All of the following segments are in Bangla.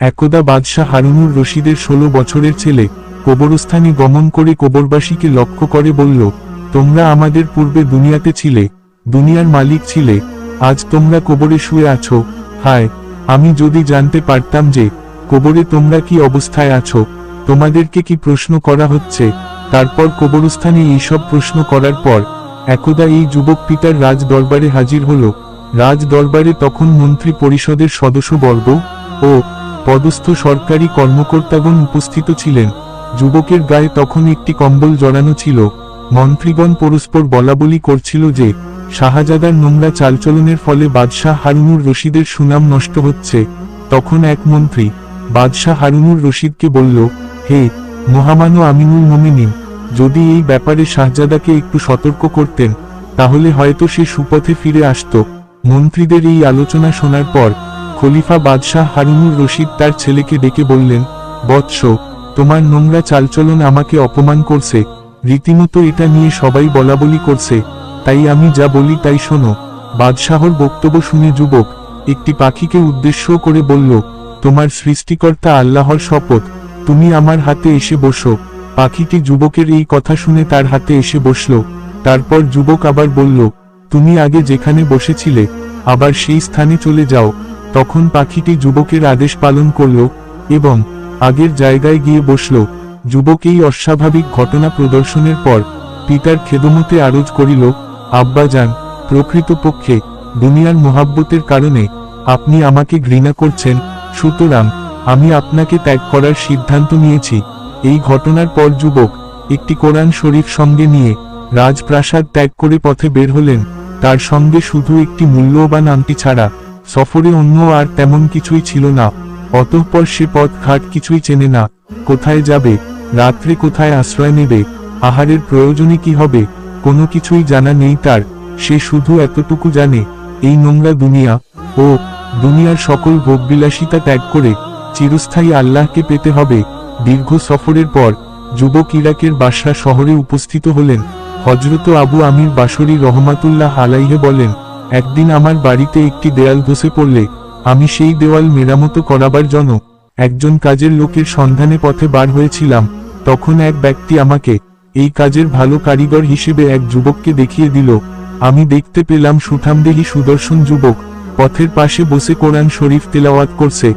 একদা বাদশাহ হারুনুর রশিদের ষোলো বছরের ছেলে, কবরস্থানে গমন করে কবরবাসীকে লক্ষ্য করে বলল, তোমরা আমাদের পূর্বে দুনিয়াতে ছিলে, দুনিয়ার মালিক ছিলে, আজ তোমরা কবরে শুয়ে আছো, হায়, আমি যদি জানতে পারতাম যে, কবরে তোমরা কি অবস্থায় আছো, তোমাদেরকে কি প্রশ্ন করা হচ্ছে? তারপর কবরস্থানে এইসব প্রশ্ন করার পর, একদা এই যুবক পিতার রাজ দরবারে হাজির হল। রাজ দরবারে তখন মন্ত্রী পরিষদের সদস্যবর্গ ও পদস্থ সরকারি কর্মকর্তাগণ উপস্থিত ছিলেন। যুবকের গায়ে তখন একটি কম্বল জড়ানো ছিল। মন্ত্রীগণ পরস্পর বলাবলি করছিল যে, শাহজাদার নোংরা চালচলনের ফলে বাদশাহ হারুনুর রশিদের সুনাম নষ্ট হচ্ছে। তখন এক মন্ত্রী, বাদশাহ হারুনুর রশিদকে বলল, হে, মহামান্য আমিনুল মোমিনিন, যদি এই ব্যাপারে শাহজাদাকে একটু সতর্ক করতেন, তাহলে হয়তো সে সুপথে ফিরে আসত। মন্ত্রীদের এই আলোচনা শোনার পর খলিফা বাদশাহ হারুনুর রশিদ তার ছেলেকে ডেকে বললেন, বৎস, তোমার নোংরা চালচলন আমাকে অপমান করছে। রীতিমতো এটা নিয়ে সবাই বলাবলি করছে। তাই আমি যা বলি তাই শোনো। বাদশাহর বক্তব্য শুনে যুবক একটি পাখিকে উদ্দেশ্য করে বলল, তোমার সৃষ্টিকর্তা আল্লাহর শপথ, তুমি আমার হাতে এসে বসো। পাখিটি যুবকের এই কথা শুনে তার হাতে এসে বসল। তারপর যুবক আবার বলল, তুমি আগে যেখানে বসেছিলে, আবার সেই স্থানে চলে যাও। তখন পাখিটি যুবকের আদেশ পালন করল এবং আগের জায়গায় গিয়ে বসল। যুবক এই অস্বাভাবিক ঘটনা প্রদর্শনের পর পিতার খেদমতে আরজ করিল আব্বাজান প্রকৃতপক্ষে দুনিয়ার মোহাব্বতের কারণে আপনি আমাকে ঘৃণা করছেন, সুতরাং আমি আপনাকে ত্যাগ করার সিদ্ধান্ত নিয়েছি। এই ঘটনার পর যুবক একটি কোরআন শরীফ সঙ্গে নিয়ে রাজপ্রাসাদ ত্যাগ করে পথে বের হলেন। তার সঙ্গে শুধু একটি মূল্যবান আংটি ছাড়া সফরে অন্য আর তেমন কিছুই ছিল না। অতঃপর সে পথ ঘাট কিছুই চেনে না। কোথায় যাবে? রাত্রে কোথায় আশ্রয় নেবে? আহারের প্রয়োজনে কি হবে? কোনো কিছুই জানা নেই তার। সে শুধু এতটুকু জানে, এই নোংরা দুনিয়া, ও, দুনিয়ার সকল ভোগবিলাসিতা ত্যাগ করে, চিরস্থায়ী আল্লাহকে পেতে হবে। দীর্ঘ সফরের পর, যুবক ইরাকের বাসরা শহরে উপস্থিত হলেন। হজরত আবু আমির বাসরি রহমাতুল্লাহ আলাইহে বলেন একদিন আমার বাড়িতে একটি দেয়াল ধসে পড়লে, আমি সেই দেওয়াল মেরামত করাবার জন্য একজন কাজের লোকের সন্ধানে পথে বার হয়েছিলাম। তখন এক ব্যক্তি আমাকে, এই কাজের ভালো কারিগর হিসেবে এক যুবককে দেখিয়ে দিল। আমি দেখতে পেলাম সুঠামদেহী সুদর্শন যুবক, পথের পাশে বসে কোরআন শরীফ তেলাওয়াত করছে।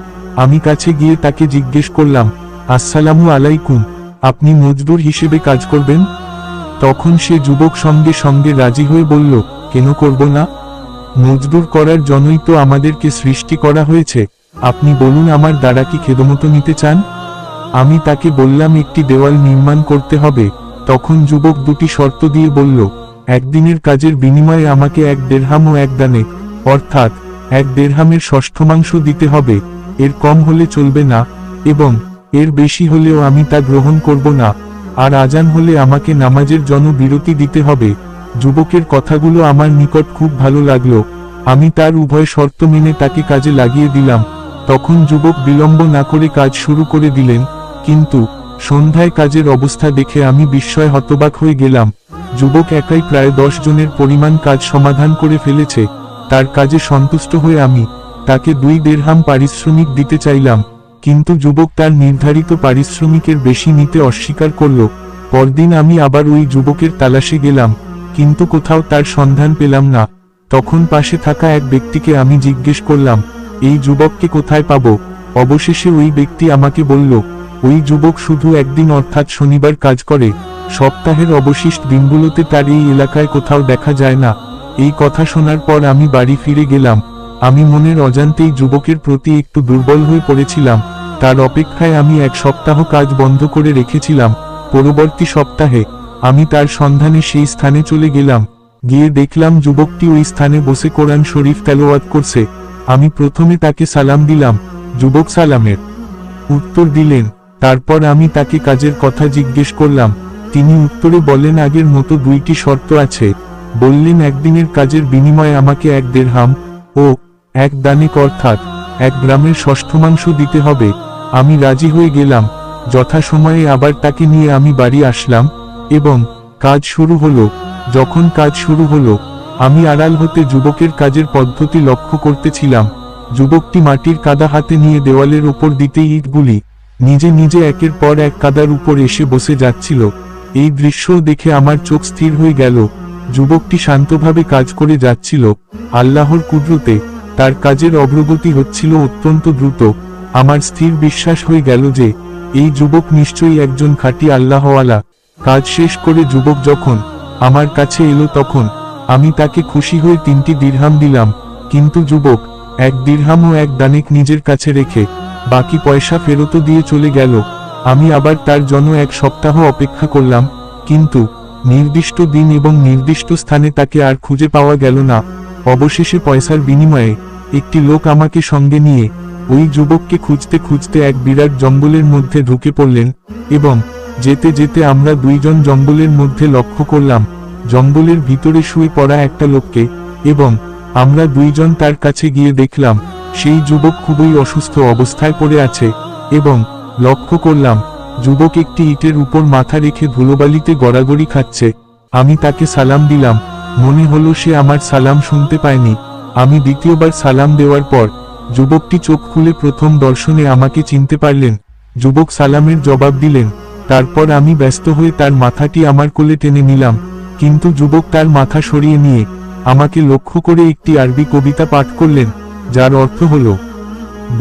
আমি কাছে গিয়ে তাকে জিজ্ঞেস করলাম, আসসালামু আলাইকুম, আপনি মজদুর হিসেবে কাজ করবেন? তখন সে যুবক সঙ্গে সঙ্গে রাজি হয়ে বলল, কেন করব না? মজদুর করার জন্যই তো আমাদেরকে সৃষ্টি করা হয়েছে। আপনি বলুন, আমার দ্বারা কি খেদমতো নিতে চান? আমি তাকে বললাম, একটি দেওয়াল নির্মাণ করতে হবে। তখন যুবক দুটি শর্ত দিয়ে বলল, একদিনের কাজের বিনিময়ে আমাকে এক দেড়হাম ও এক দানে, অর্থাৎ এক দেড়হামের ষষ্ঠমাংশ দিতে হবে। এর কম হলে চলবে না, এবং এর বেশি হলেও আমি তা গ্রহণ করব না। আর আজান হলে আমাকে নামাজের জন্য বিরতি দিতে হবে। যুবকের কথাগুলো আমার নিকট খুব ভালো লাগল, আমি তার উভয় শর্ত মেনে তাকে কাজে লাগিয়ে দিলাম, তখন যুবক বিলম্ব না করে কাজ শুরু করে দিলেন, কিন্তু, সন্ধ্যায় কাজের অবস্থা দেখে আমি বিস্ময় হতবাক হয়ে গেলাম, যুবক একাই প্রায় দশ জনের পরিমাণ কাজ সমাধান করে ফেলেছে, তার কাজে সন্তুষ্ট হয়ে আমি, তাকে দুই দেড়হাম পারিশ্রমিক দিতে চাইলাম, কিন্তু যুবক তার নির্ধারিত পারিশ্রমিকের বেশি নিতে অস্বীকার করল, পরদিন আমি আবার ওই যুবকের তালাশে গেলাম কিন্তু কোথাও তার সন্ধান পেলাম না। তখন পাশে থাকা এক ব্যক্তিকে আমি জিজ্ঞেস করলাম, এই যুবককে কোথায় পাব? অবশেষে ওই ব্যক্তি আমাকে বলল, ওই যুবক শুধু একদিন অর্থাৎ শনিবার কাজ করে, সপ্তাহের অবশিষ্ট দিনগুলোতে তার এই এলাকায় কোথাও দেখা যায় না। এই কথা শোনার পর আমি বাড়ি ফিরে গেলাম। আমি মনের অজান্তেই যুবকের প্রতি একটু দুর্বল হয়ে পড়েছিলাম। তার অপেক্ষায় আমি এক সপ্তাহ কাজ বন্ধ করে রেখেছিলাম। পরবর্তী সপ্তাহে আমি তার সন্ধানে সেই স্থানে চলে গেলাম। গিয়ে দেখলাম যুবকটি ওই স্থানে বসে কোরআন শরীফ তেলোয়াত করছে। আমি প্রথমে তাকে সালাম দিলাম। যুবক সালামের উত্তর দিলেন, তারপর আমি তাকে কাজের কথা জিজ্ঞেস করলাম। তিনি উত্তরে বলেন আগের মতো দুইটি শর্ত আছে। বললেন, একদিনের কাজের বিনিময়ে আমাকে এক দেড়হাম ও এক দানিক অর্থাৎ এক গ্রামের ষষ্ঠমাংশ দিতে হবে। আমি রাজি হয়ে গেলাম। যথাসময়ে আবার তাকে নিয়ে আমি বাড়ি আসলাম। এবং কাজ শুরু হলো। যখন কাজ শুরু হলো, আমি আড়াল হতে যুবকের কাজের পদ্ধতি লক্ষ্য করতেছিলাম। যুবকটি মাটির কাদা হাতে নিয়ে দেওয়ালের ওপর দিতে ইটগুলি নিজে নিজে একের পর এক কাদার উপর এসে বসে যাচ্ছিল। এই দৃশ্য দেখে আমার চোখ স্থির হয়ে গেল। যুবকটি শান্তভাবে কাজ করে যাচ্ছিল। আল্লাহর কুদরতে, তার কাজের অগ্রগতি হচ্ছিল অত্যন্ত দ্রুত। আমার স্থির বিশ্বাস হয়ে গেল যে, এই যুবক নিশ্চয়ই একজন খাঁটি আল্লাহওয়ালা। কাজ শেষ করে যুবক যখন আমার কাছে এলো তখন আমি তাকে খুশি হয়ে তিনটি দিরহাম দিলাম। কিন্তু যুবক, এক দিরহাম ও এক দানেক নিজের কাছে রেখে বাকি পয়সা ফেরতও দিয়ে চলে গেল। আমি আবার তার জন্য এক সপ্তাহ অপেক্ষা করলাম, কিন্তু নির্দিষ্ট দিন এবং নির্দিষ্ট স্থানে তাকে আর খুঁজে পাওয়া গেল না। অবশেষে পয়সার বিনিময়ে একটি লোক আমাকে সঙ্গে নিয়ে ওই যুবককে খুঁজতে খুঁজতে এক বিরাট জঙ্গলের মধ্যে ঢুকে পড়লেন এবং যেতে যেতে আমরা দুইজন জঙ্গলের মধ্যে লক্ষ্য করলাম, জঙ্গলের ভিতরে শুয়ে পড়া একটা লোককে, এবং আমরা দুইজন তার কাছে গিয়ে দেখলাম, সেই যুবক খুবই অসুস্থ অবস্থায় পড়ে আছে, এবং লক্ষ্য করলাম, যুবক একটি ইটের উপর মাথা রেখে ধুলোবালিতে গড়াগড়ি খাচ্ছে। আমি তাকে সালাম দিলাম, মনে হলো সে আমার সালাম শুনতে পায়নি। আমি দ্বিতীয়বার সালাম দেওয়ার পর, যুবকটি চোখ খুলে প্রথম দর্শনে আমাকে চিনতে পারলেন। যুবক সালামের জবাব দিলেন তারপর আমি ব্যস্ত হয়ে তার মাথাটি আমার কোলে টেনে নিলাম, কিন্তু যুবক তার মাথা সরিয়ে নিয়ে আমাকে লক্ষ্য করে একটি আরবি কবিতা পাঠ করলেন, যার অর্থ হল,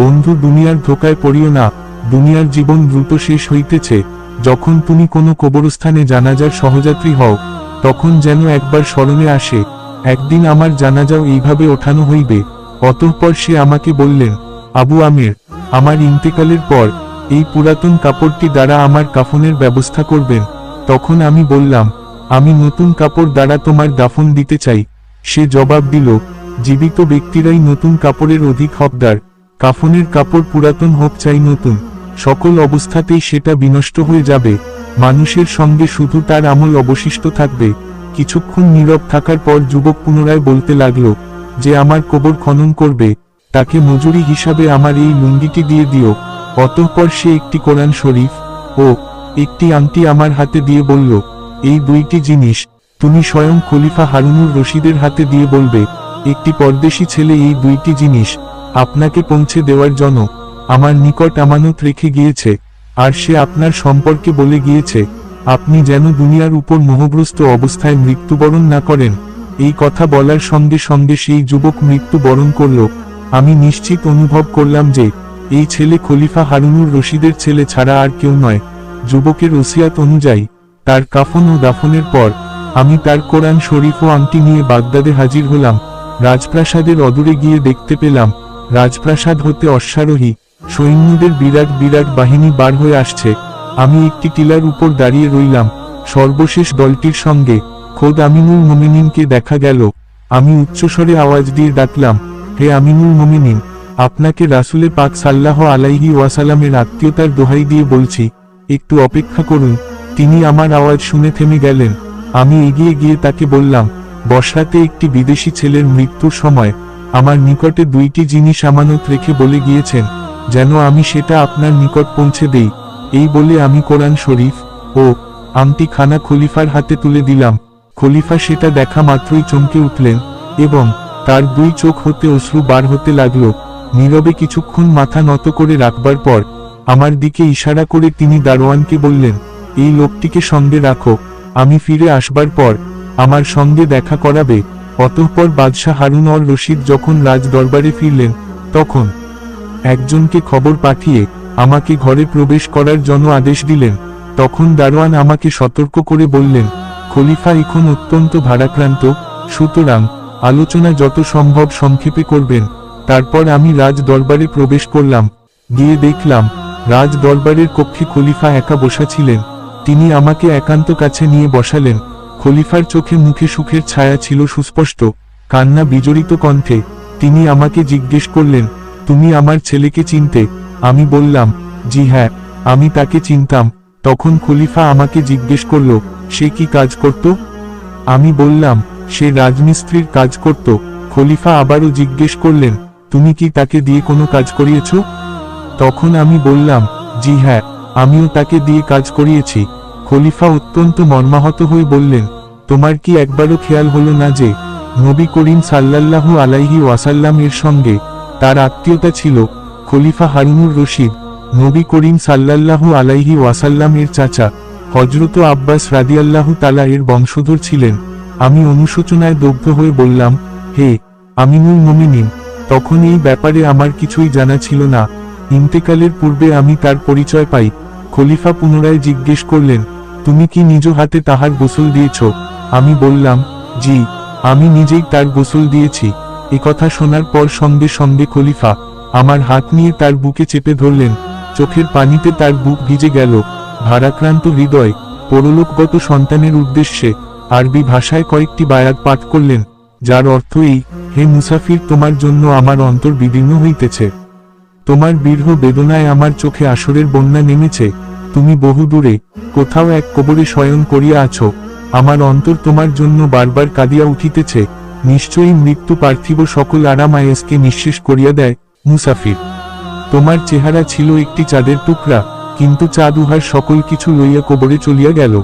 বন্ধু, দুনিয়ার ধোকায় পড়িও না, দুনিয়ার জীবন দ্রুত শেষ হইতেছে, যখন তুমি কোনো কবরস্থানে জানাজার সহযাত্রী হও, তখন যেন একবার স্মরণে আসে, একদিন আমার জানাজাও এইভাবে ওঠানো হইবে। অতঃপর সে আমাকে বললেন, আবু আমির, আমার ইন্তেকালের পর এই পুরাতন কাপড়টি দ্বারা আমার কাফনের ব্যবস্থা করবেন। তখন আমি বললাম, আমি নতুন কাপড় দ্বারা তোমার দাফন দিতে চাই। সে জবাব দিল, জীবিত ব্যক্তিরাই নতুন কাপড়ের অধিক হকদার। কাফনের কাপড় পুরাতন হোক চাই নতুন। সকল অবস্থাতেই সেটা বিনষ্ট হয়ে যাবে। মানুষের সঙ্গে শুধু তার আমল অবশিষ্ট থাকবে। কিছুক্ষণ নীরব থাকার পর যুবক পুনরায় বলতে লাগল, যে আমার কবর খনন করবে, তাকে মজুরি হিসাবে আমার এই লুঙ্গিটি দিয়ে দিও। অতঃপর সে একটি কোরআন শরীফ ও একটি আংটি আমার হাতে দিয়ে বলল, এই দুইটি জিনিস তুমি স্বয়ং খলিফা হারুনুর রশিদের হাতে দিয়ে বলবে, একটি পরদেশি ছেলে এই দুইটি জিনিস আপনাকে পৌঁছে দেওয়ার জন্য আমার নিকট আমানত রেখে গিয়েছে, আর সে আপনার সম্পর্কে বলে গিয়েছে, আপনি যেন দুনিয়ার উপর মোহগ্রস্ত অবস্থায় মৃত্যুবরণ না করেন। এই কথা বলার সঙ্গে সঙ্গে সেই যুবক মৃত্যুবরণ করল। আমি নিশ্চিত অনুভব করলাম যে এই ছেলে খলিফা হারুনুর রশিদের ছেলে ছাড়া আর কেউ নয়। যুবকের ওসিয়াত অনুযায়ী, তার কাফন ও দাফনের পর, আমি তার কোরআন শরীফ ও আংটি নিয়ে বাগদাদে হাজির হলাম। রাজপ্রাসাদের অদূরে গিয়ে দেখতে পেলাম, রাজপ্রাসাদ হতে অশ্বারোহী, সৈন্যদের বিরাট বিরাট বাহিনী বার হয়ে আসছে। আমি একটি টিলার উপর দাঁড়িয়ে রইলাম। সর্বশেষ দলটির সঙ্গে, খোদ আমিনুল মোমিনিনকে দেখা গেল। আমি উচ্চস্বরে আওয়াজ দিয়ে ডাকলাম, হে আমিনুল মোমিনিন! আপনাকে রাসুলে পাক সাল্লাহ আলাইহি ওয়াসালামের আত্মীয়তার দোহাই দিয়ে বলছি, একটু অপেক্ষা করুন, তিনি আমার আওয়াজ শুনে থেমে গেলেন। আমি এগিয়ে গিয়ে তাকে বললাম বসরাতে একটি বিদেশি ছেলের মৃত্যুর সময়, আমার নিকটে দুইটি জিনিস আমানত রেখে বলে গিয়েছেন, যেন আমি সেটা আপনার নিকট পৌঁছে দেই। এই বলে আমি কোরআন শরীফ ও আমটি খানা খলিফার হাতে তুলে দিলাম। খলিফা সেটা দেখা মাত্রই চমকে উঠলেন এবং তার দুই চোখ হতে অশ্রু বার হতে লাগল। নীরবে কিছুক্ষণ মাথা নত করে রাখবার পর, আমার দিকে ইশারা করে তিনি দারোয়ানকে বললেন, এই লোকটিকে সঙ্গে রাখো, আমি ফিরে আসবার পর, আমার সঙ্গে দেখা করাবে। অতঃপর বাদশাহ হারুন অর রশিদ যখন রাজ দরবারে ফিরলেন, তখন একজনকে খবর পাঠিয়ে আমাকে ঘরে প্রবেশ করার জন্য আদেশ দিলেন। তখন দারোয়ান আমাকে সতর্ক করে বললেন, খলিফা এখন অত্যন্ত ভারাক্রান্ত, সুতরাং আলোচনা যত সম্ভব সংক্ষেপে করবেন। তারপর আমি রাজ দরবারে প্রবেশ করলাম। গিয়ে দেখলাম রাজ দরবারের কক্ষে খলিফা একা বসা ছিলেন তিনি আমাকে একান্ত কাছে নিয়ে বসালেন। খলিফার চোখে মুখে সুখের ছায়া ছিল সুস্পষ্ট, কান্না বিজড়িত কণ্ঠে। তিনি আমাকে জিজ্ঞেস করলেন, তুমি আমার ছেলেকে চিনতে? আমি বললাম, জি হ্যাঁ আমি তাকে চিনতাম। তখন খলিফা আমাকে জিজ্ঞেস করল, সে কি কাজ করত? আমি বললাম, সে রাজমিস্ত্রির কাজ করত। খলিফা আবারও জিজ্ঞেস করলেন তুমি কি তাকে দিয়ে কোনো কাজ করিয়েছ? তখন আমি বললাম, জি হ্যাঁ আমিও তাকে দিয়ে কাজ করিয়েছি। খলিফা অত্যন্ত মর্মাহত হয়ে বললেন, তোমার কি একবারও খেয়াল হলো না যে, নবী করিম সাল্লাল্লাহু আলাইহি ওয়াসাল্লাম এর সঙ্গে তার আত্মীয়তা ছিল খলিফা হারুনুর রশিদ, নবী করিম সাল্লাল্লাহু আলাইহি ওয়াসাল্লাম এর চাচা হজরত আব্বাস রাদিয়াল্লাহু তালা এর বংশধর ছিলেন। আমি অনুশোচনায় দগ্ধ হয়ে বললাম, হে, আমিনুল মমিনিন তখন এই ব্যাপারে আমার কিছুই জানা ছিল না। ইন্তেকালের পূর্বে আমি তার পরিচয় পাই। খলিফা পুনরায় জিজ্ঞেস করলেন, তুমি কি নিজ হাতে তাহার গোসল দিয়েছ? আমি বললাম, জি, আমি নিজেই তার গোসল দিয়েছি। কথা শোনার পর সঙ্গে সঙ্গে খলিফা আমার হাত নিয়ে তার বুকে চেপে ধরলেন। চোখের পানিতে তার বুক ভিজে গেল। ভারাক্রান্ত হৃদয়, পরলোকগত সন্তানের উদ্দেশ্যে আরবি ভাষায় কয়েকটি বায়াত পাঠ করলেন, যার অর্থ এই হে মুসাফির, তোমার জন্য আমার অন্তর বিদীর্ণ হইতেছে। তোমার বীর্হ বেদনায় আমার চোখে আসরের বন্যা নেমেছে। তুমি বহু দূরে কোথাও এক কবরে শয়ন করিয়া আছো। আমার অন্তর তোমার জন্য বারবার কাঁদিয়া উঠিতেছে। নিশ্চয়ই মৃত্যু পার্থিব সকল আরাম আয়েসকে নিঃশেষ করিয়া দেয়, মুসাফির। তোমার চেহারা ছিল একটি চাঁদের টুকরা, কিন্তু চাঁদ উহার সকল কিছু লইয়া কবরে চলিয়া গেল।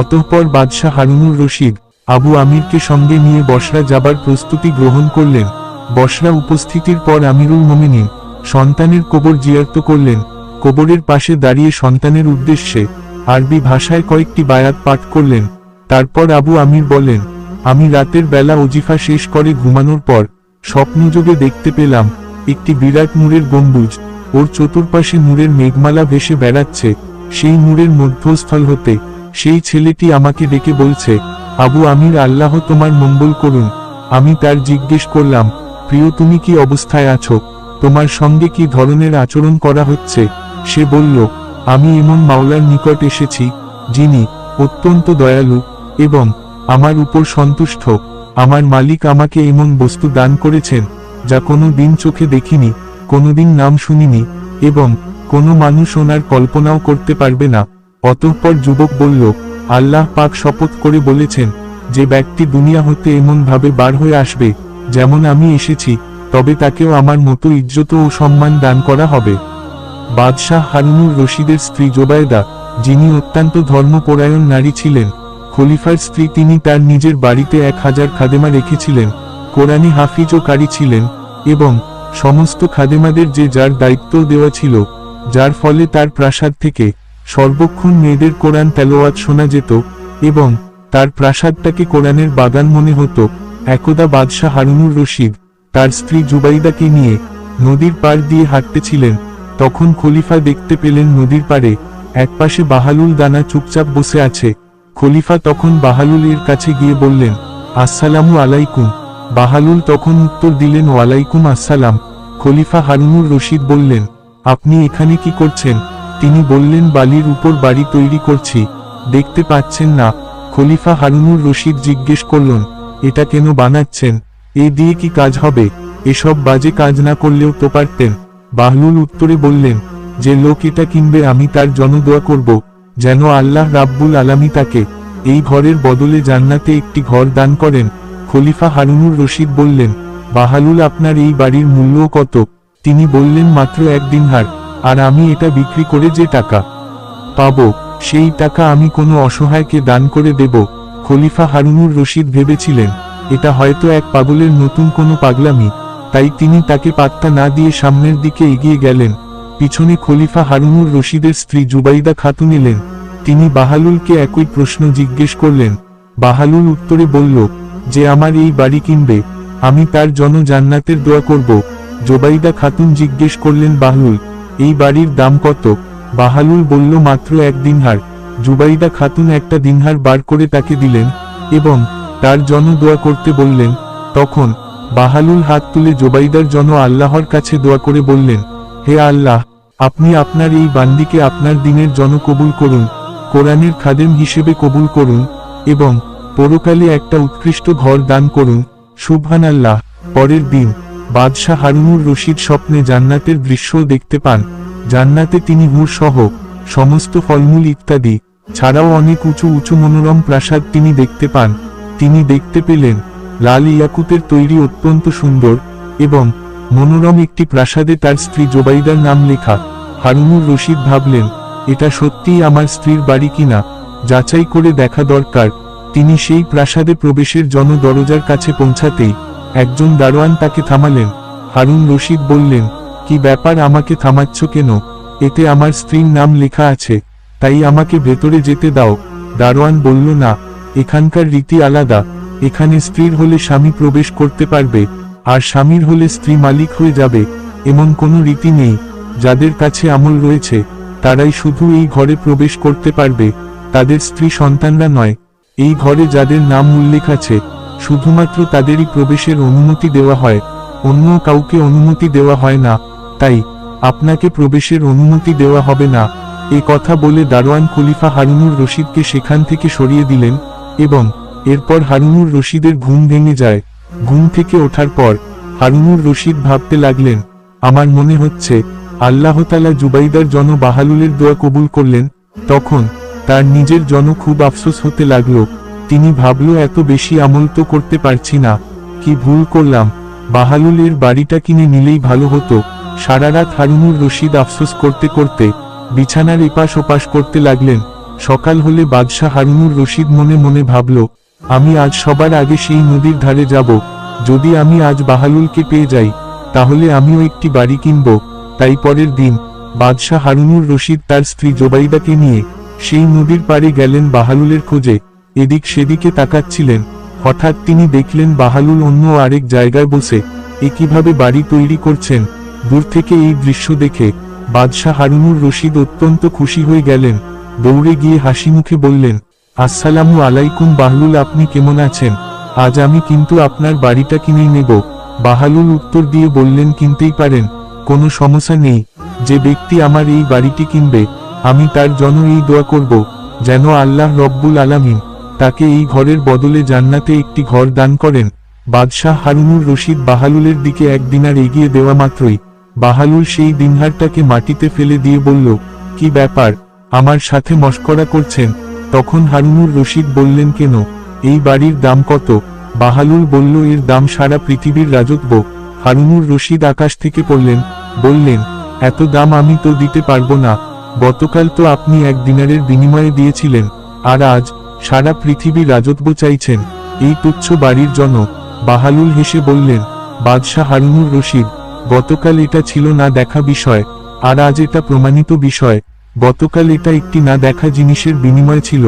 অতঃপর বাদশাহ হারুনুর রশিদ আবু আমিরকে সঙ্গে নিয়ে বসরা যাবার প্রস্তুতি গ্রহণ করলেন। বসরা উপস্থিতির পর আমিরুল মোমিনিন সন্তানের কবর জিয়ার্ত করলেন। কবরের পাশে দাঁড়িয়ে সন্তানের উদ্দেশ্যে আরবি ভাষায় কয়েকটি বায়াত পাঠ করলেন। তারপর আবু আমির বলেন আমি রাতের বেলা অজিফা শেষ করে ঘুমানোর পর স্বপ্নযোগে দেখতে পেলাম একটি বিরাট নূরের গম্বুজ। ওর চতুর্পাশে নূরের মেঘমালা ভেসে বেড়াচ্ছে। সেই নূরের মধ্যস্থল হতে সেই ছেলেটি আমাকে ডেকে বলছে আবু আমির আল্লাহ তোমার মঙ্গল করুন। আমি তার জিজ্ঞেস করলাম, প্রিয়, তুমি কি অবস্থায় আছো? তোমার সঙ্গে কি ধরনের আচরণ করা হচ্ছে? সে বলল, আমি এমন মাওলার নিকট এসেছি, যিনি অত্যন্ত দয়ালু এবং আমার উপর সন্তুষ্ট। আমার মালিক আমাকে এমন বস্তু দান করেছেন, যা কোনো দিন চোখে দেখিনি কোনোদিন নাম শুনিনি এবং কোনো মানুষ ওনার কল্পনাও করতে পারবে না। অতঃপর যুবক বলল আল্লাহ পাক শপথ করে বলেছেন, যে ব্যক্তি দুনিয়া হতে এমন ভাবে বার হয়ে আসবে, যেমন আমি এসেছি, তবে তাকেও আমার মতো ইজ্জত ও সম্মান দান করা হবে। বাদশাহ হারুনুর রশিদের স্ত্রী জোবায়দা, যিনি অত্যন্ত ধর্মপরায়ণ নারী ছিলেন, খলিফার স্ত্রী তিনি তার নিজের বাড়িতে এক হাজার খাদেমা রেখেছিলেন, কোরআনী হাফিজ ও কারি ছিলেন, এবং সমস্ত খাদেমাদের যে যার দায়িত্ব দেওয়া ছিল, যার ফলে তার প্রাসাদ থেকে সর্বক্ষণ মেয়েদের কোরআন তেলোয়াত শোনা যেত, এবং তার প্রাসাদটাকে কোরআনের বাগান মনে হতো, একদা বাদশাহ হারুনুর রশিদ, তার স্ত্রী জুবাইদাকে নিয়ে নদীর পাড় দিয়ে হাঁটতেছিলেন, তখন খলিফা দেখতে পেলেন নদীর পাড়ে একপাশে বাহালুল দানা চুপচাপ বসে আছে, খলিফা তখন বাহালুলের কাছে গিয়ে বললেন, আসসালামু আলাইকুম। বাহালুল তখন উত্তর দিলেন, ওয়ালাইকুম আসসালাম। খলিফা হারুনুর রশিদ বললেন, আপনি এখানে কি করছেন? তিনি বললেন, বালির উপর বাড়ি তৈরি করছি। দেখতে পাচ্ছেন না। খলিফা হারুনুর রশিদ জিজ্ঞেস করলেন, এটা কেন বানাচ্ছেন? এ দিয়ে কি কাজ হবে? এসব বাজে কাজ না করলেও তো পারতেন। বাহলুল উত্তরে বললেন, যে লোক এটা কিনবে, আমি তার জনদোয়া করব, যেন আল্লাহ রাব্বুল আলামি তাকে এই ঘরের বদলে জান্নাতে একটি ঘর দান করেন। খলিফা হারুনুর রশিদ বললেন, বাহালুল, আপনার এই বাড়ির মূল্য কত? তিনি বললেন, মাত্র এক দিনহার। আর আমি এটা বিক্রি করে যে টাকা পাব, সেই টাকা আমি কোনো অসহায়কে দান করে দেব। খলিফা হারুনুর রশিদ ভেবেছিলেন, এটা হয়তো এক পাগলের নতুন কোনো পাগলামি। তাই তিনি তাকে পাত্তা না দিয়ে সামনের দিকে এগিয়ে গেলেন। পিছনে খলিফা হারুনুর রশিদের স্ত্রী জুবাইদা খাতুন এলেন। তিনি বাহালুলকে একই প্রশ্ন জিজ্ঞেস করলেন। বাহালুল উত্তরে বলল, যে আমার এই বাড়ি কিনবে, আমি তার জন জান্নাতের দোয়া করব। জোবাইদা খাতুন জিজ্ঞেস করলেন বাহলুল এই বাড়ির দাম কত? বাহালুল বলল, মাত্র এক দিনহার। জুবাইদা খাতুন একটা দিনহার বার করে তাকে দিলেন এবং তার জন দোয়া করতে বললেন। তখন বাহালুল হাত তুলে জোবাইদার জন আল্লাহর কাছে দোয়া করে বললেন, হে আল্লাহ, আপনি আপনার এই বান্দিকে আপনার দিনের জন কবুল করুন, কোরআনের খাদেম হিসেবে কবুল করুন এবং পরকালে একটা উৎকৃষ্ট ঘর দান করুন। সুবহান আল্লাহ পরের দিন বাদশাহ হারুনুর রশিদ স্বপ্নে জান্নাতের দৃশ্য দেখতে পান। জান্নাতে তিনি হুর সহ সমস্ত ফলমূল ইত্যাদি ছাড়াও অনেক উঁচু উঁচু মনোরম প্রাসাদ তিনি দেখতে পান। তিনি দেখতে পেলেন লাল ইয়াকুতের তৈরি অত্যন্ত সুন্দর এবং মনোরম একটি প্রাসাদে তার স্ত্রী জোবাইদার নাম লেখা। হারুনুর রশিদ ভাবলেন, এটা সত্যিই আমার স্ত্রীর বাড়ি কিনা যাচাই করে দেখা দরকার। তিনি সেই প্রাসাদে প্রবেশের জন দরজার কাছে পৌঁছাতেই একজন দারোয়ান তাকে থামালেন। হারুন রশিদ বললেন, কি ব্যাপার আমাকে থামাচ্ছ কেন? এতে আমার স্ত্রীর নাম লেখা আছে, তাই আমাকে ভেতরে যেতে দাও। দারোয়ান বলল, না, এখানকার রীতি আলাদা। এখানে স্ত্রীর হলে স্বামী প্রবেশ করতে পারবে, আর স্বামীর হলে স্ত্রী মালিক হয়ে যাবে, এমন কোনো রীতি নেই। যাদের কাছে আমল রয়েছে, তারাই শুধু এই ঘরে প্রবেশ করতে পারবে, তাদের স্ত্রী সন্তানরা নয়। এই ঘরে যাদের নাম উল্লেখ আছে শুধুমাত্র তাদেরই প্রবেশের অনুমতি দেওয়া হয় অন্য কাউকে অনুমতি দেওয়া হয় না, তাই, আপনাকে প্রবেশের অনুমতি দেওয়া হবে না, এ কথা বলে দারোয়ান খলিফা হারুনুর রশিদকে সেখান থেকে সরিয়ে দিলেন, এবং, এরপর হারুনুর রশিদের ঘুম ভেঙে যায়, ঘুম থেকে ওঠার পর, হারুনুর রশিদ ভাবতে লাগলেন, আমার মনে হচ্ছে আল্লাহতালা জুবাইদার জন বাহালুলের দোয়া কবুল করলেন, তখন, তার নিজের জন খুব আফসোস হতে লাগল। তিনি ভাবল, এত বেশি আমল তো করতে পারছি না। কি ভুল করলাম। বাহালুলের বাড়িটা কিনে নিলেই ভালো হতো। সারা রাত হারুনুর রশিদ আফসোস করতে করতে বিছানার এপাশ ওপাশ করতে লাগলেন। সকাল হলে বাদশাহ হারুনুর রশিদ মনে মনে ভাবল, আমি আজ সবার আগে সেই নদীর ধারে যাব। যদি আমি আজ বাহালুলকে পেয়ে যাই, তাহলে আমিও একটি বাড়ি কিনব। তাই পরের দিন বাদশাহ হারুনুর রশিদ তার স্ত্রী জোবাইদাকে নিয়ে সেই নদীর পাড়ে গেলেন বাহালুলের খোঁজে। এদিক সেদিকে তাকাচ্ছিলেন। হঠাৎ তিনি দেখলেন বাহালুল অন্য আরেক জায়গায় বসে, এ কীভাবে বাড়ি তৈরি করছেন। দূর থেকে এই দৃশ্য দেখে বাদশাহ হারুনুর রশিদ অত্যন্ত খুশি হয়ে গেলেন। দৌড়ে গিয়ে হাসি মুখে বললেন, আসসালামু আলাইকুম বাহলুল, আপনি কেমন আছেন? আজ আমি কিন্তু আপনার বাড়িটা কিনেই নেব। বাহালুল উত্তর দিয়ে বললেন, কিনতেই পারেন, কোনো সমস্যা নেই। যে ব্যক্তি আমার এই বাড়িটি কিনবে, আমি তার জন্য এই দোয়া করব, যেন আল্লাহ রব্বুল আলামিন তাকে এই ঘরের বদলে জান্নাতে একটি ঘর দান করেন। বাদশাহ হারুনুর রশিদ বাহালুলের দিকে এক দিনার এগিয়ে দেওয়া মাত্রই বাহালুল সেই দিনহারটাকে মাটিতে ফেলে দিয়ে বলল, কি ব্যাপার? আমার সাথে মস্করা করছেন? তখন হারুনুর রশিদ বললেন, কেন? এই বাড়ির দাম কত? বাহালুল বলল, এর দাম সারা পৃথিবীর রাজত্ব। হারুনুর রশিদ আকাশ থেকে পড়লেন, বললেন, এত দাম আমি তো দিতে পারব না। গতকাল তো আপনি এক দিনারের বিনিময়ে দিয়েছিলেন। আর আজ সারা পৃথিবী রাজত্ব চাইছেন। এই তুচ্ছ বাড়ির জন্য বাহালুল হেসে বললেন, বাদশাহ হারুনুর রশিদ, গতকাল এটা ছিল না দেখা বিষয়, আর আজ এটা প্রমাণিত বিষয়। গতকাল এটা একটি না দেখা জিনিসের বিনিময় ছিল,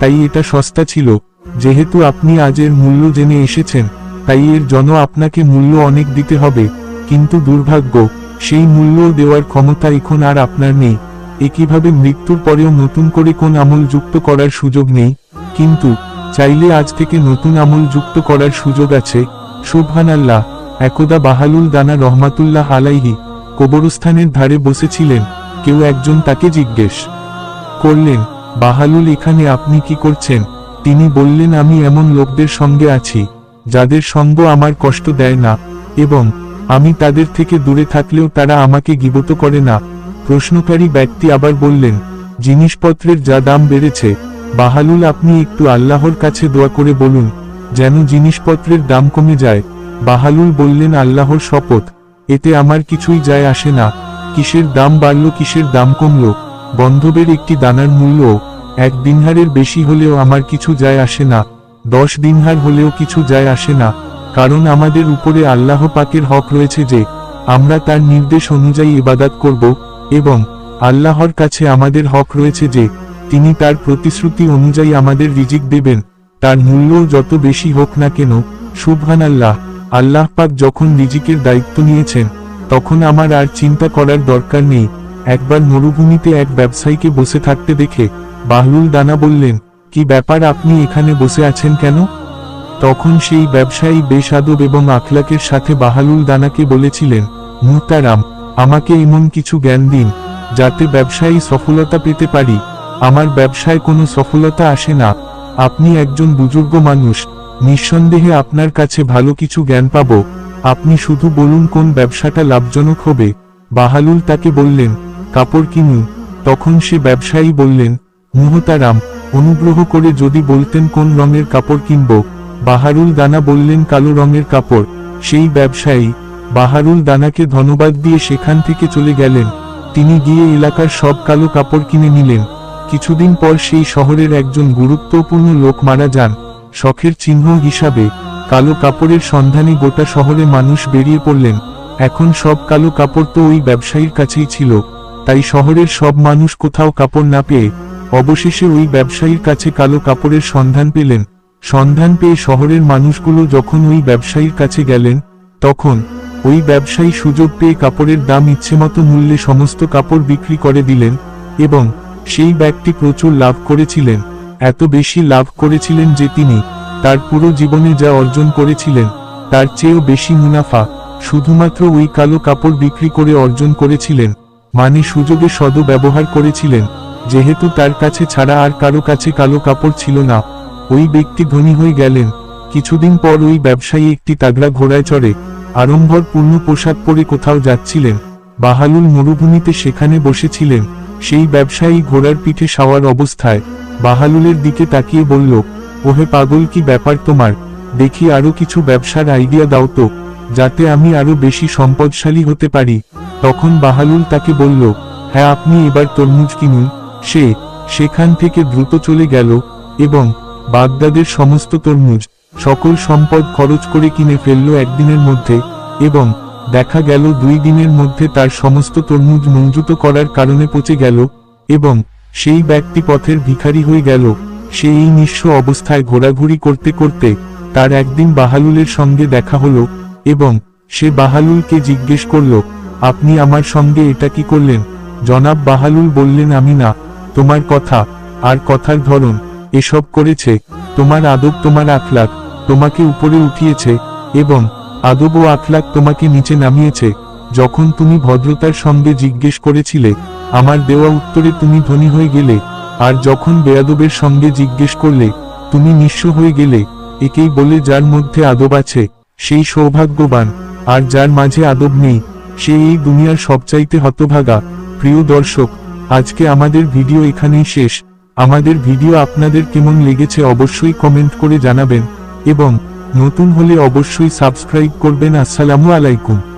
তাই এটা সস্তা ছিল। যেহেতু আপনি আজ এর মূল্য জেনে এসেছেন, তাই এর জন্য আপনাকে মূল্য অনেক দিতে হবে। কিন্তু দুর্ভাগ্য, সেই মূল্য দেওয়ার ক্ষমতা এখন আর আপনার নেই। একইভাবে মৃত্যুর পরেও নতুন করে কোন আমল যুক্ত করার সুযোগ নেই, কিন্তু চাইলে আজ থেকে নতুন আমল যুক্ত করার সুযোগ আছে। সুবহান আল্লাহ একদা বাহালুল দানা রহমাতুল্লাহ আলাইহি কবরস্থানের ধারে বসেছিলেন, কেউ একজন তাকে জিজ্ঞেস করলেন, বাহালুল, এখানে আপনি কি করছেন? তিনি বললেন, আমি এমন লোকদের সঙ্গে আছি, যাদের সঙ্গ আমার কষ্ট দেয় না, এবং আমি তাদের থেকে দূরে থাকলেও তারা আমাকে গিবত করে না। প্রশ্নকারী ব্যক্তি আবার বললেন, জিনিসপত্রের যা দাম বেড়েছে, বাহালুল আপনি একটু আল্লাহর কাছে দোয়া করে বলুন, যেন জিনিসপত্রের দাম কমে যায়। বাহালুল বললেন, আল্লাহর শপথ, এতে আমার কিছুই যায় আসে না। কিসের দাম বাড়ল, কিসের দাম কমল? গন্ধবের একটি দানার মূল্য, এক দিনহারের বেশি হলেও আমার কিছু যায় আসে না। দশ দিনহার হলেও কিছু যায় আসে না। কারণ আমাদের উপরে আল্লাহ পাকের হক রয়েছে যে, আমরা তার নির্দেশ অনুযায়ী ইবাদাত করব এবং আল্লাহর কাছে আমাদের হক রয়েছে যে, তিনি তার প্রতিশ্রুতি অনুযায়ী আমাদের রিজিক দেবেন, তার মূল্য যত বেশি হোক না কেন সুবহান আল্লাহ আল্লাহ পাক যখন রিজিকের দায়িত্ব নিয়েছেন, তখন আমার আর চিন্তা করার দরকার নেই, একবার মরুভূমিতে এক ব্যবসায়ীকে বসে থাকতে দেখে, বাহলুল দানা বললেন, কি ব্যাপার আপনি এখানে বসে আছেন কেন? তখন সেই ব্যবসায়ী বেসাদব এবং আখলাকের সাথে বাহালুল দানাকে বলেছিলেন, মুহতারাম আমাকে এমন কিছু জ্ঞান দিন, যাতে ব্যবসায়ী সফলতা পেতে পারি। আমার ব্যবসায় কোনো সফলতা আসে না। আপনি একজন বুজুর্গ মানুষ। নিঃসন্দেহে আপনার কাছে ভালো কিছু জ্ঞান পাব। আপনি শুধু বলুন কোন ব্যবসাটা লাভজনক হবে। বাহালুল তাকে বললেন, কাপড় কিনুন। তখন সে ব্যবসায়ী বললেন, মুহতারাম, অনুগ্রহ করে যদি বলতেন কোন রঙের কাপড় কিনব। বাহারুল দানা বললেন, কালো রঙের কাপড়। সেই ব্যবসায়ী বাহারুল দানাকে ধন্যবাদ দিয়ে সেখান থেকে চলে গেলেন। তিনি গিয়ে এলাকার সব কালো কাপড় কিনে নিলেন। কিছুদিন পর সেই শহরের একজন গুরুত্বপূর্ণ লোক মারা যান। শখের চিহ্ন হিসাবে, কালো কাপড়ের সন্ধানে গোটা শহরে মানুষ বেরিয়ে পড়লেন। এখন সব কালো কাপড় তো ওই ব্যবসায়ীর কাছেই ছিল। তাই শহরের সব মানুষ কোথাও কাপড় না পেয়ে, অবশেষে ওই ব্যবসায়ীর কাছে কালো কাপড়ের সন্ধান পেলেন। সন্ধান পেয়ে শহরের মানুষগুলো যখন ওই ব্যবসায়ীর কাছে গেলেন, তখন ওই ব্যবসায়ী সুযোগ পেয়ে কাপড়ের দাম ইচ্ছেমতো মূল্যে সমস্ত কাপড় বিক্রি করে দিলেন এবং সেই ব্যক্তি প্রচুর লাভ করেছিলেন, এত বেশি লাভ করেছিলেন যে তিনি তার পুরো জীবনে যা অর্জন করেছিলেন, তার চেয়েও বেশি মুনাফা, শুধুমাত্র ওই কালো কাপড় বিক্রি করে অর্জন করেছিলেন মানে সুযোগে সদ ব্যবহার করেছিলেন, যেহেতু তার কাছে ছাড়া আর কারও কাছে কালো কাপড় ছিল না। ওই ব্যক্তি ধনী হয়ে গেলেন, কিছুদিন পর ওই ব্যবসায়ী একটি তাগড়া ঘোড়ায় চড়ে আড়ম্বর পূর্ণ পোশাক পরে কোথাও যাচ্ছিলেন, বাহালুল মরুভূমিতে সেখানে বসেছিলেন, সেই ব্যবসায়ী ঘোড়ার পিঠে সাওয়ার অবস্থায়, বাহালুলের দিকে তাকিয়ে বলল, ওহে পাগল, কি ব্যাপার তোমার? দেখি আরও কিছু ব্যবসার আইডিয়া দাও তো, যাতে আমি আরও বেশি সম্পদশালী হতে পারি। তখন বাহালুল তাকে বলল হ্যাঁ আপনি এবার তরমুজ কিনুন। সে সেখান থেকে দ্রুত চলে গেল এবং বাগদাদের সমস্ত তরমুজ সকল সম্পদ খরচ করে কিনে ফেলল একদিনের মধ্যে, এবং দেখা গেল দুই দিনের মধ্যে তার সমস্ত তরমুজ মঞ্জুত করার কারণে পচে গেল, এবং সেই ব্যক্তি পথের ভিখারি হয়ে গেল। সে এই নিঃস্ব অবস্থায় ঘোরাঘুরি করতে করতে তার একদিন বাহালুলের সঙ্গে দেখা হলো, এবং সে বাহালুলকে জিজ্ঞেস করল, আপনি আমার সঙ্গে এটা কি করলেন? জনাব বাহালুল বললেন, আমি না, তোমার কথা, আর কথার ধরন, এসব করেছে, তোমার আদব, তোমার আখলাক তোমাকে উপরে উঠিয়েছে, এবং আদব ও আখলাক তোমাকে নিচে নামিয়েছে, যখন তুমি ভদ্রতার সঙ্গে জিজ্ঞেস করেছিলে, আমার দেওয়া উত্তরে তুমি ধনী হয়ে গেলে, আর যখন বেয়াদবের সঙ্গে জিজ্ঞেস করলে, তুমি নিঃস্ব হয়ে গেলে, একেই বলে যার মধ্যে আদব আছে, সেই সৌভাগ্যবান, আর যার মাঝে আদব নেই, সে এই দুনিয়ার সবচাইতে হতভাগা, প্রিয় দর্শক, আজকে আমাদের ভিডিও এখানেই শেষ, আমাদের ভিডিও আপনাদের কেমন লেগেছে অবশ্যই কমেন্ট করে জানাবেন এবং নতুন হলে অবশ্যই সাবস্ক্রাইব করবেন। আসসালামু আলাইকুম।